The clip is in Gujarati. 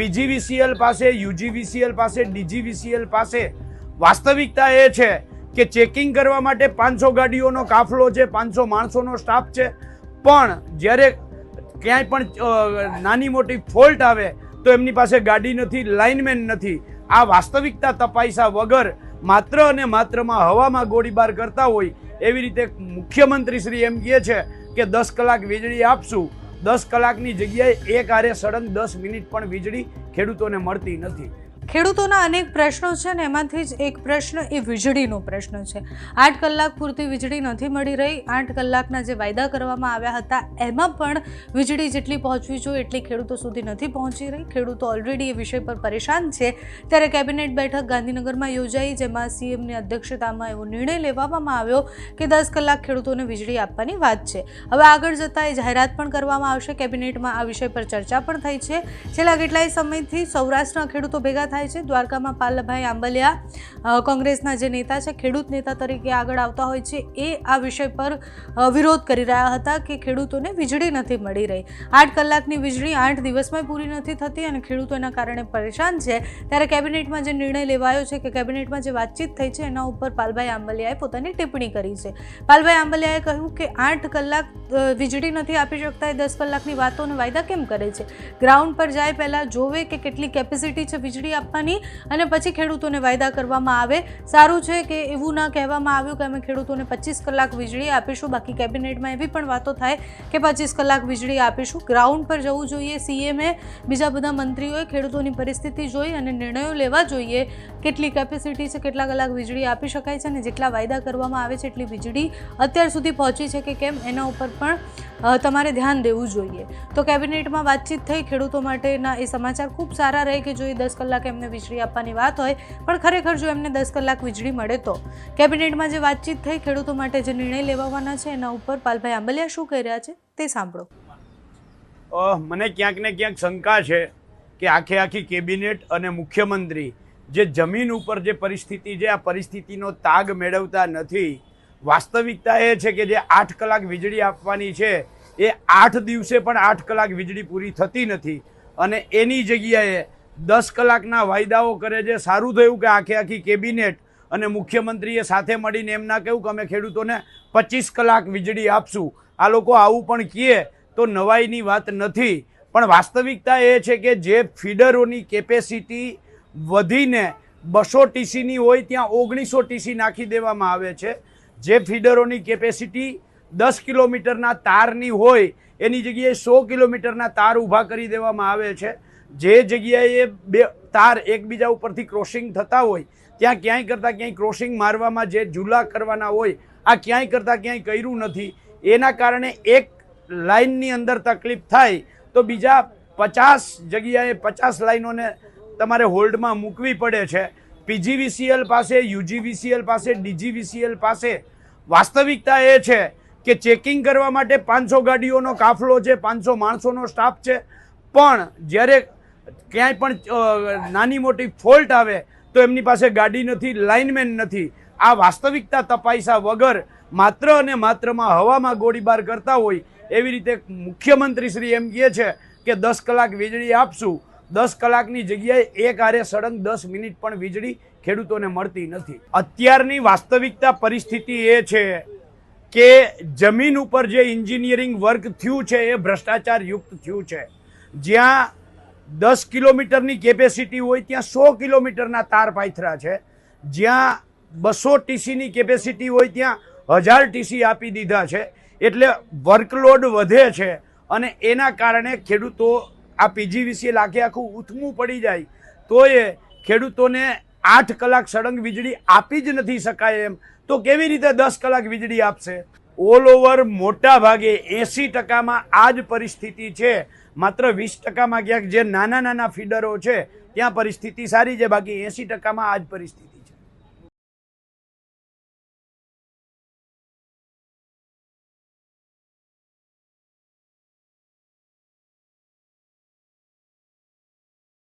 પીજીવીસીએલ પાસે, યુજીવીસીએલ પાસે, ડીજીવીસીએલ પાસે. વાસ્તવિકતા એ છે કે ચેકિંગ કરવા માટે પાંચસો ગાડીઓનો કાફલો છે, પાંચસો માણસોનો સ્ટાફ છે. પણ જ્યારે ક્યાંય પણ નાની મોટી ફોલ્ટ આવે, તો એમની પાસે ગાડી નથી, લાઇનમેન નથી. આ વાસ્તવિકતા તપાસ્યા વગર માત્ર અને માત્રમાં હવામાં ગોળીબાર કરતા હોય, એવી રીતે મુખ્યમંત્રી શ્રી એમ કહે છે કે દસ કલાક વીજળી આપશું દસ કલાકની જગ્યાએ એક આરે સડન દસ મિનિટ પણ વીજળી ખેડૂતોને મળતી નથી. ખેડૂતોના અનેક પ્રશ્નો છે ને એમાંથી જ એક પ્રશ્ન એ વીજળીનો પ્રશ્ન છે. આઠ કલાક પૂરતી વીજળી નથી મળી રહી. આઠ કલાકના જે વાયદા કરવામાં આવ્યા હતા, એમાં પણ વીજળી જેટલી પહોંચવી જોઈએ એટલી ખેડૂતો સુધી નથી પહોંચી રહી. ખેડૂતો ઓલરેડી એ વિષય પર પરેશાન છે. ત્યારે કેબિનેટ બેઠક ગાંધીનગરમાં યોજાઈ, જેમાં સીએમની અધ્યક્ષતામાં એવો નિર્ણય લેવામાં આવ્યો કે દસ કલાક ખેડૂતોને વીજળી આપવાની વાત છે. હવે આગળ જતાં એ જાહેરાત પણ કરવામાં આવશે. કેબિનેટમાં આ વિષય પર ચર્ચા પણ થઈ છે. છેલ્લા કેટલાય સમયથી સૌરાષ્ટ્રના ખેડૂતો ભેગા થાય છે. દ્વારકામાં પાલભાઈ આંબલિયા કોંગ્રેસના જે નેતા છે, ખેડૂત નેતા તરીકે આગળ આવતા હોય છે, એ આ વિષય પર વિરોધ કરી રહ્યા હતા કે ખેડૂતોને વીજળી નથી મળી રહી. આઠ કલાકની વીજળી આઠ દિવસમાં પૂરી નથી થતી અને ખેડૂતો એના કારણે પરેશાન છે. ત્યારે કેબિનેટમાં જે નિર્ણય લેવાયો છે કે કેબિનેટમાં જે વાતચીત થઈ છે, એના ઉપર પાલભાઈ આંબલિયાએ પોતાની ટિપ્પણી કરી છે. પાલભાઈ આંબલિયાએ કહ્યું કે આઠ કલાક વીજળી નથી આપી શકતા, એ દસ કલાકની વાતોને વાયદા કેમ કરે છે? ગ્રાઉન્ડ પર જાય પહેલાં જોવે કે કેટલી કેપેસિટી છે વીજળી આપવાની. અને પછી ખેડૂતોને વાયદા કરવામાં આવે. સારું છે કે એવું ના કહેવામાં આવ્યું કે અમે ખેડૂતોને પચીસ કલાક વીજળી આપીશું. બાકી કેબિનેટમાં એવી પણ વાતો થાય કે પચીસ કલાક વીજળી આપીશું. ગ્રાઉન્ડ પર જવું જોઈએ. સીએમએ બીજા બધા મંત્રીઓએ ખેડૂતોની પરિસ્થિતિ જોઈ અને નિર્ણયો લેવા જોઈએ. કેટલી કેપેસિટી છે, કેટલા કલાક વીજળી આપી શકાય છે અને જેટલા વાયદા કરવામાં આવે છે એટલી વીજળી અત્યાર સુધી પહોંચી છે કે કેમ, એના ઉપર પણ તમારે ધ્યાન દેવું જોઈએ. તો કેબિનેટમાં વાતચીત થઈ, ખેડૂતો માટેના એ સમાચાર ખૂબ સારા રહે કે જો એ દસ કલાક એમને વીજળી આપવાની વાત હોય, પણ ખરેખર જો એમને દસ કલાક વીજળી મળે તો? કેબિનેટમાં જે વાતચીત થઈ, ખેડૂતો માટે જે નિર્ણય લેવાના છે, એના ઉપર પાલભાઈ આંબલિયા શું કહી રહ્યા છે તે સાંભળો. મને ક્યાંક ને ક્યાંક શંકા છે કે આખે આખી કેબિનેટ અને મુખ્યમંત્રી જે જમીન ઉપર જે પરિસ્થિતિ છે, આ પરિસ્થિતિનો તાગ મેળવતા નથી. વાસ્તવિકતા એ છે કે જે આઠ કલાક વીજળી આપવાની છે, એ આઠ દિવસે પણ આઠ કલાક વીજળી પૂરી થતી નથી. અને એની જગ્યાએ દસ કલાકના વાયદાઓ કરે છે. સારું થયું કે આખે આખી કેબિનેટ અને મુખ્યમંત્રીએ સાથે મળીને એમ ના કહ્યું કે અમે ખેડૂતોને પચીસ કલાક વીજળી આપશું. આ લોકો આવું પણ કહે તો નવાઈની વાત નથી. પણ વાસ્તવિકતા એ છે કે જે ફીડરોની કેપેસિટી વધીને બસો ટીસીની હોય ત્યાં ઓગણીસો ટીસી નાખી દેવામાં આવે છે. જે ફીડરોની કેપેસિટી દસ કિલોમીટરના તારની હોય, એની જગ્યાએ સો કિલોમીટરના તાર ઊભા કરી દેવામાં આવે છે. જે જગ્યાએ બે તાર એકબીજા ઉપરથી ક્રોસિંગ થતા હોય, ત્યાં ક્યાંય કરતાં ક્યાંય ક્રોસિંગ મારવામાં જે ઝૂલા કરવાના હોય, આ ક્યાંય કરતાં ક્યાંય કર્યું નથી. એના કારણે એક લાઇનની અંદર તકલીફ થાય તો બીજા પચાસ જગ્યાએ પચાસ લાઈનોને તમારે હોલ્ડમાં મૂકવી પડે છે. પીજીવીસીએલ પાસે, યુજીવીસીએલ પાસે, ડીજીવીસીએલ પાસે. વાસ્તવિકતા એ છે કે ચેકિંગ કરવા માટે પાંચસો ગાડીઓનો કાફલો છે, પાંચસો માણસોનો સ્ટાફ છે. પણ જ્યારે ક્યાંય પણ નાની મોટી ફોલ્ટ આવે, તો એમની પાસે ગાડી નથી, લાઇનમેન નથી. આ વાસ્તવિકતા તપાસ્યા વગર માત્ર અને માત્રમાં હવામાં ગોળીબાર કરતા હોય, એવી રીતે મુખ્યમંત્રી શ્રી એમ કહે છે કે દસ કલાક વીજળી આપશું દસ કલાકની જગ્યાએ એક આરે સળંગ દસ મિનિટ પણ વીજળી ખેડૂતોને મળતી નથી. અત્યારની વાસ્તવિકતા પરિસ્થિતિ એ છે કે જમીન ઉપર જે એન્જિનિયરિંગ વર્ક થયું છે એ ભ્રષ્ટાચાર યુક્ત થયું છે. જ્યાં દસ કિલોમીટરની કેપેસિટી હોય ત્યાં સો કિલોમીટરના તાર પાથરા છે. જ્યાં બસો ટીસીની કેપેસિટી હોય ત્યાં હજાર ટીસી આપી દીધા છે. એટલે વર્કલોડ વધે છે અને એના કારણે ખેડૂતો આ પીજીવીસીએલ આખે આખું ઉથમું પડી જાય તો એ ખેડૂતોને આઠ કલાક સળંગ વીજળી આપી જ નથી શકાય એમ. તો કેવી રીતે દસ કલાક વીજળી આપશે? ઓલ ઓવર મોટા ભાગે એંસી ટકામાં આ જ પરિસ્થિતિ છે. માત્ર વીસ ટકામાં ક્યાંક જે નાના નાના ફીડરો છે, ત્યાં પરિસ્થિતિ સારી છે, બાકી એંસી ટકામાં આ જ પરિસ્થિતિ